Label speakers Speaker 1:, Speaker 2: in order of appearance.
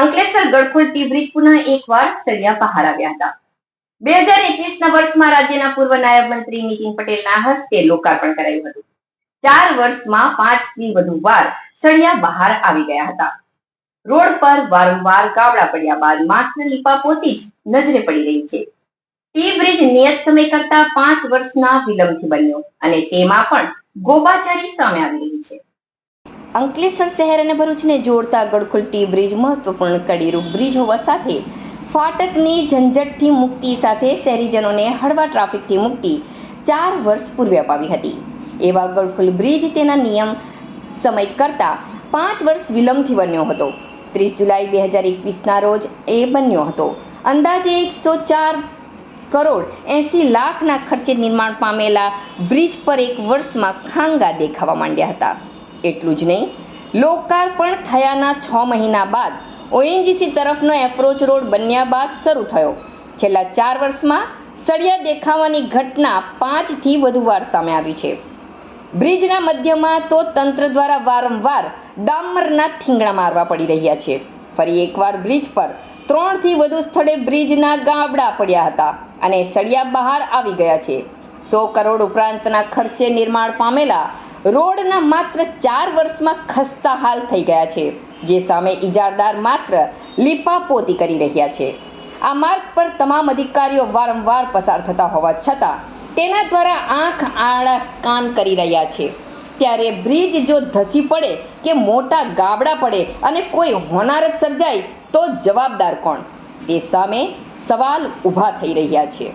Speaker 1: Ankleshwar ગળખોલ T bridge પુનઃ એકવાર સળિયા બહાર આવ્યા હતા. બે હજાર એકવીસના વર્ષમાં રાજ્યના પૂર્વ નાયબ મંત્રી નીતિન પટેલના હસ્તે લોકાર્પણ કરાયું હતું. ચાર વર્ષમાં પાંચથી વધુ વાર સળિયા બહાર આવી ગયા હતા. રોડ પર વારંવાર ગાબડા પડ્યા બાદ માત્ર લીપાપોતી જ નજરે પડી રહી છે. ટી બ્રિજ નિયત સમય કરતા પાંચ વર્ષના વિલંબથી બન્યો અને તેમાં પણ ગોબાચારી સામે આવી રહી છે. અંકલેશ્વર શહેર અને ભરૂચને જોડતા ગડખોલ ટી બ્રિજ મહત્વપૂર્ણ કડીરૂપ બ્રિજ હોવા સાથે ફાટકની ઝંઝટથી મુક્તિ સાથે શહેરીજનોને હળવા ટ્રાફિકથી મુક્તિ ચાર વર્ષ પૂર્વે અપાવી હતી. એવા ગળખુલ બ્રિજ તેના નિયમ સમય કરતાં પાંચ વર્ષ વિલંબથી બન્યો હતો. ત્રીસ જુલાઈ બે હજાર એકવીસના રોજ એ બન્યો હતો. અંદાજે એકસો ચાર કરોડ એંસી લાખના ખર્ચે નિર્માણ પામેલા બ્રિજ પર એક વર્ષમાં ખાંગા દેખાવા માંડ્યા હતા. એટલું જ નહીં. લોકાર્પણ થયાના છ મહિના બાદ ઓએનજીસી તરફનો એપ્રોચ રોડ બન્યા બાદ શરૂ થયો. છેલ્લા ચાર વર્ષમાં સળિયા દેખાવાની ઘટના પાંચથી વધુ વાર સામે આવી છે. બ્રિજના મધ્યમાં તો તંત્ર દ્વારા વારંવાર ડામરના થીંગણા મારવા પડી રહ્યા છે. ફરી એકવાર બ્રિજ પર ત્રણથી વધુ સ્થળે બ્રિજના ગાબડા પડ્યા હતા અને સળિયા બહાર આવી ગયા છે. સો કરોડ ઉપરાંતના ખર્ચે નિર્માણ પામેલા રોડના માત્ર ચાર વર્ષમાં ખસ્તા હાલ થઈ ગયા છે. જે સામે ઇજારદાર માત્ર લીપાપોતી કરી રહ્યા છે. આ માર્ગ પર તમામ અધિકારીઓ વારંવાર પસાર થતા હોવા છતાં તેના દ્વારા આંખ આડા કાન કરી રહ્યા છે. ત્યારે બ્રિજ જો ધસી પડે કે મોટા ગાબડા પડે અને કોઈ હોનારત સર્જાય તો જવાબદાર કોણ? તે સામે સવાલ ઊભા થઈ રહ્યા છે.